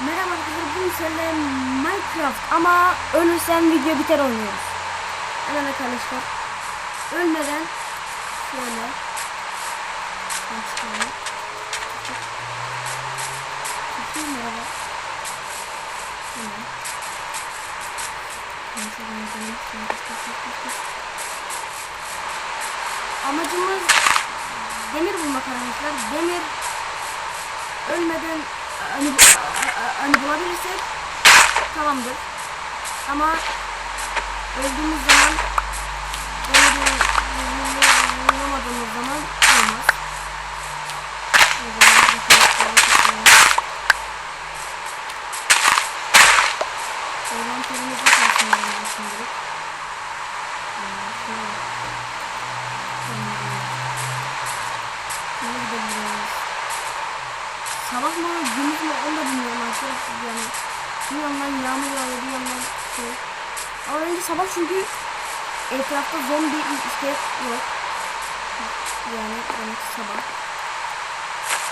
Merhaba arkadaşlar bugün seninle Minecraft ama ölürsen video biter oynuyoruz. Hemen arkadaşlar ölmeden şöyle. Çıkayım merhaba. Amacımız demir bulmak arkadaşlar. Demir ölmeden hani, hani bulabilirsek tamamdır. Ama öldüğümüz zaman böyle bir bulamadığımız zaman olmaz. O zaman arkadaşlar tıklayalım. Envanterimizi kalsınlarımızı şimdilik. Ee. Şimdi gidebiliriz. Sabah mı gündüz mü onu da bilmiyorum arkadaşlar. Yani bir yandan yağmur yağıyor bir yandan şey. Ama bence sabah çünkü etrafta zombi işte yok. Yani demek sabah.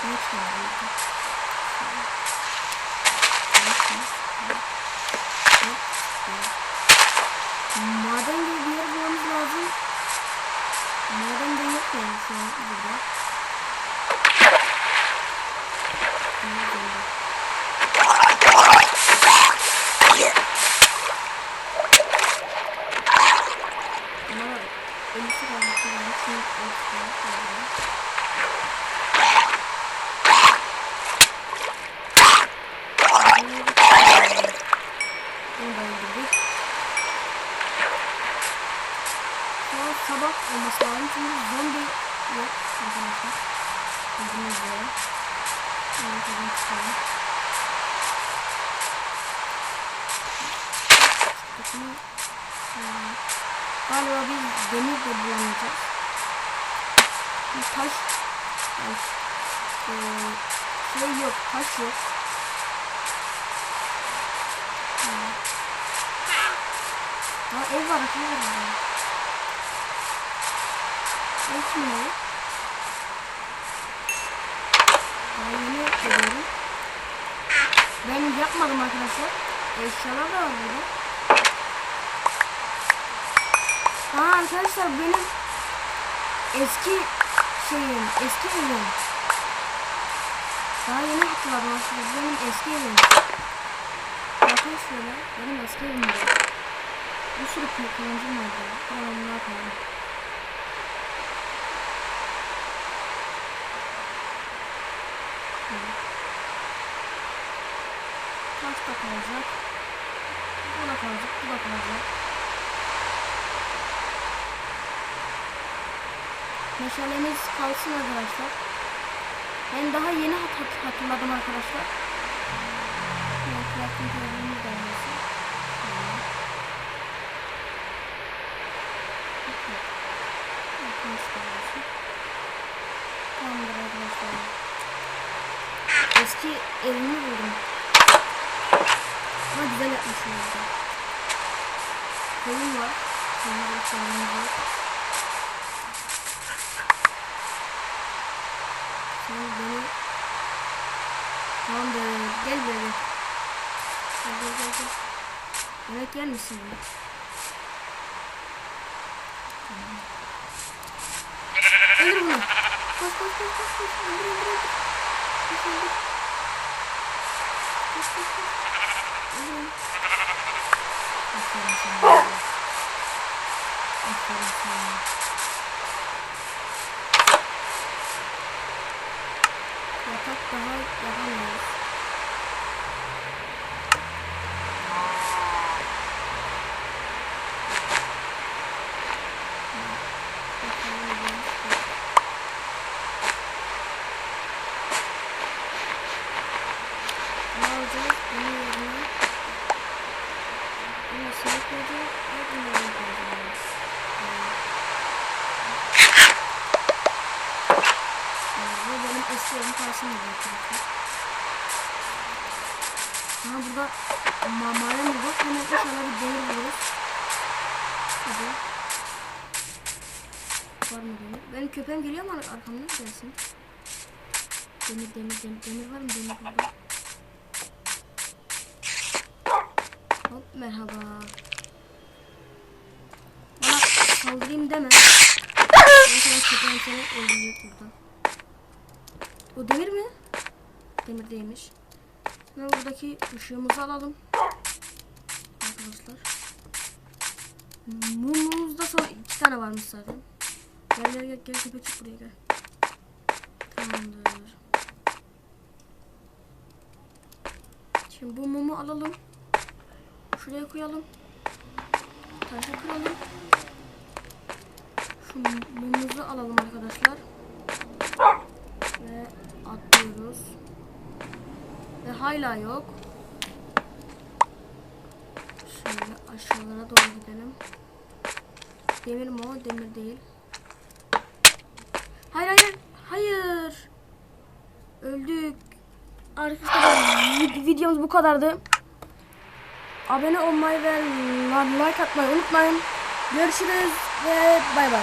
Ne çıkardı Maden gibi bir yer bulmamız lazım. Maden de yok yani şu an burada. Ama ölüsü kalması lazım. Şimdi ölüsü kalması lazım. Bunu da öldürdük. Şu an sabah olması lazım çünkü zombi yok arkadaşlar. Gördüğünüz üzere. Şimdi buradan çıkalım. Hmm. Galiba biz demir de bulamayacağız. Bir taş. Taş. Ee, şey yok. Taş yok. Aa, ev var. Ev var. Evi? Daha yeni görüyorum. Ben yapmadım arkadaşlar. Eşyalar da var burada. Ha arkadaşlar benim eski şeyim, eski evim. Daha yeni hatırladım arkadaşlar. Benim eski evim. Bakın şöyle, benim eski evimde. Bir sürü kullanıcım vardı. Tamam ne yapalım. Taş da kalacak. Bu da kalacak, bu da kalacak. Meşalemiz kalsın arkadaşlar. Ben daha yeni hat hat hatırladım arkadaşlar. Yakınız da olsun. Tamamdır arkadaşlar. Eski evimi buldum. Ama güzel yapmışım orada. Koyun var. Koyun var. Koyun var. Sen beni Tamam böyle gel böyle Gel gel gel gel Evet gel misin. Öldür bunu koş koş koş koş Öldür öldür öldür Koş öldür Koş koş koş Yatak daha yapamayız. Eski evim karşımda arkadaşlar. Aha burada mamaya mı bak? Hemen inşallah bir demir buluruz. Hadi. Var mı demir? Benim köpeğim geliyor mu arkamdan gelsin? Demir demir demir demir var mı demir burada? Merhaba. Bana saldırayım deme. Sana köpeğim seni öldürecek burada. O demir mi? Demir değilmiş. Hemen buradaki ışığımızı alalım. Arkadaşlar. Mumumuzda son iki tane varmış zaten. Gel gel gel gel köpek buraya gel. Tamamdır. Şimdi bu mumu alalım. Şuraya koyalım. Taşı kıralım. Şu mumumuzu alalım arkadaşlar. Ve atlıyoruz. Ve hala yok. Şöyle aşağılara doğru gidelim. Demir mi o? Demir değil. Hayır hayır. Hayır. Öldük. Arkadaşlar vid- videomuz bu kadardı. Abone olmayı ve like atmayı unutmayın. Görüşürüz ve bay bay.